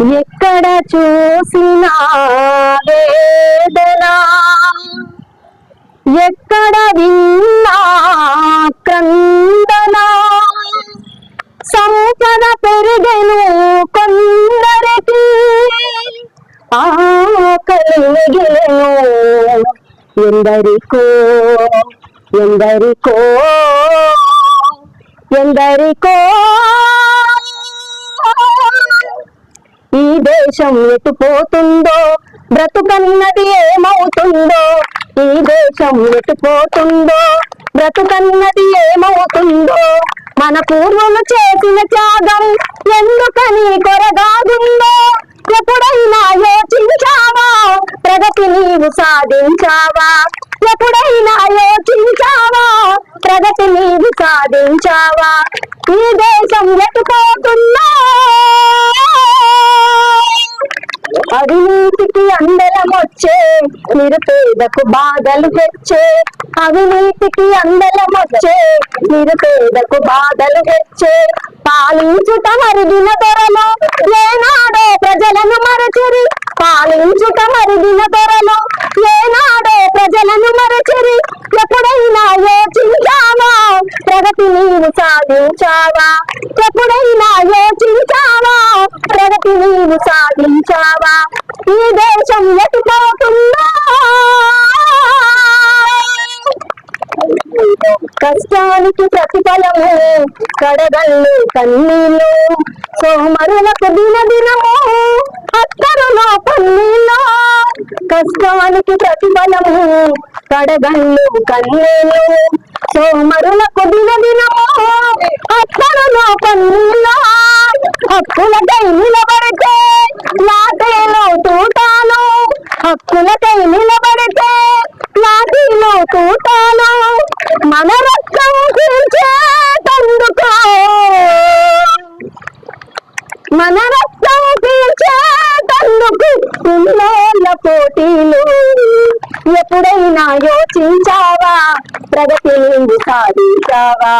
ఎక్కడ చూసినా వేదనా. ఎక్కడ విన్నా క్రందనా. సంపద పెరిగెను కొందరికి. ఆకలి ఎందరికో ఎందరికో ఎందరికో. ఈ దేశం ఎటుపోతుందో బ్రతుకన్నది ఏమవుతుందో ఈ దేశం ఎటుపోతుందో బ్రతుకన్నది ఏమవుతుందో మన పూర్వులు చేసిన త్యాగం ఎందుకని కొరగాదుందో ఎప్పుడైనా యోచించావా? ప్రగతి నీవు సాధించావా? ఎప్పుడైనా యోచించావా? ప్రగతి నీవు సాధించావా? ఈ దేశం ఎటుపోతుందో అవినీతికి అందరం వచ్చే నిరుపేదకు బాధలు తెచ్చే అవినీతికి అందరం వచ్చే నిరుపేదకు బాధలు తెచ్చే పాలించుట మరిగిన ధరలో ఏనాడో ప్రజలను మరచిరి. పాలించుట మరిగిన ధరలో ఏనాడో ప్రజలను మరచిరి. ఎప్పుడైనా యోచించావా? ప్రగతి నీవు సాధించావా? ఎప్పుడైనా యోచించావా? ప్రగతి నీవు సాధించావా? ఈ దేశం ఎటుపోతుందా? కష్టానికి ప్రతిఫలము కడగళ్ళు కన్నీళ్ళు. సోమరులకు దిన దినము అత్తరులో పన్నీళ్ళు కష్టానికి ప్రతిఫలము కడగళ్ళు కన్నీళ్ళు. సోమరులకు దిన దినము అత్తరులో పన్నీళ్ళు హక్కులకై నిలబడితే లాటేలో ఎప్పుడైనా యోచించావా? ప్రగతి నీవు సాధించావా?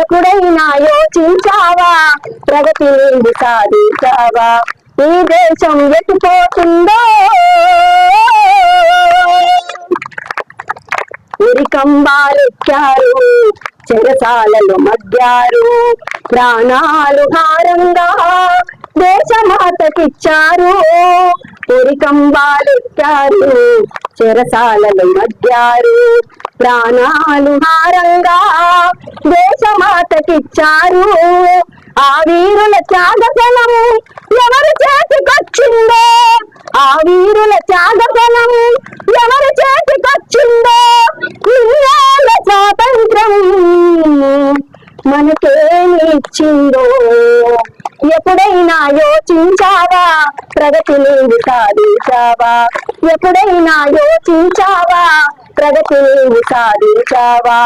ఎప్పుడైనా యోచించావా? ప్రగతి నీవు సాధించావా? ఈ దేశం ఎట్టుపోతుందో ఉరికంబాలెక్కారు చెరసాలలో మగ్గారు ప్రాణాలు హారంగా దేశమాతకిచ్చారు. ఉరికంబాలెక్కారు చెరసాలలో మధ్యారు. ప్రాణాలు హారంగా దేశమాతకిచ్చారు. ఆ వీరుల త్యాగఫలము ఎవరు చేతికొచ్చిందో? ఆ వీరుల త్యాగఫలము ఎవరు చేతికొచ్చిందో? ఇన్నేళ్ళ స్వాతంత్రం మనకేమి ఇచ్చిందో ఎప్పుడైనా యోచించావా ప్రగతి నీవు సాధించావా ఎప్పుడైనా యోచించావా? ప్రగతి నీవు సాధించావా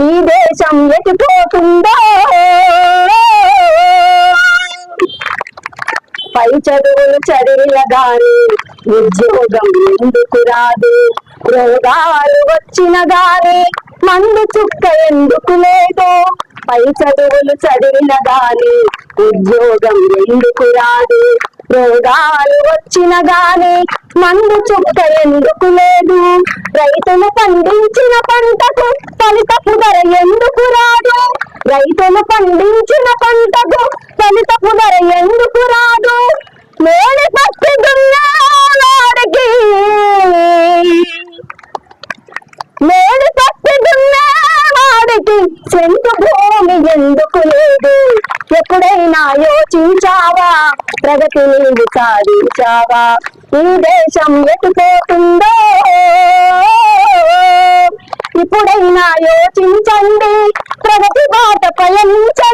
ఈ దేశం ఎటుపోతుందో? పై చదువులు చదివిన గాని ఉద్యోగం ఎందుకు రాదు? రోగాలు వచ్చిన గాని మందు చుక్క ఎందుకు లేదో? పై చదువులు చదివిన గాని ఉద్యోగం ఎందుకు రాదు? రోగాలు వచ్చిన గాని మందు చుక్క ఎందుకు లేదు? రైతులు పండించిన పంటకు ఫలితపు ధర ఎందుకు రాదు? రైతులు పండించిన పంటకు ఫలితపు ధర ఎందుకు రాదు? మేడి ఎప్పుడైనా యోచించావా? ప్రగతి నీవు సాధించావా? ఈ దేశం ఎటుపోతుందో? ఇప్పుడైనా యోచించండి. ప్రగతి బాట పయనించండి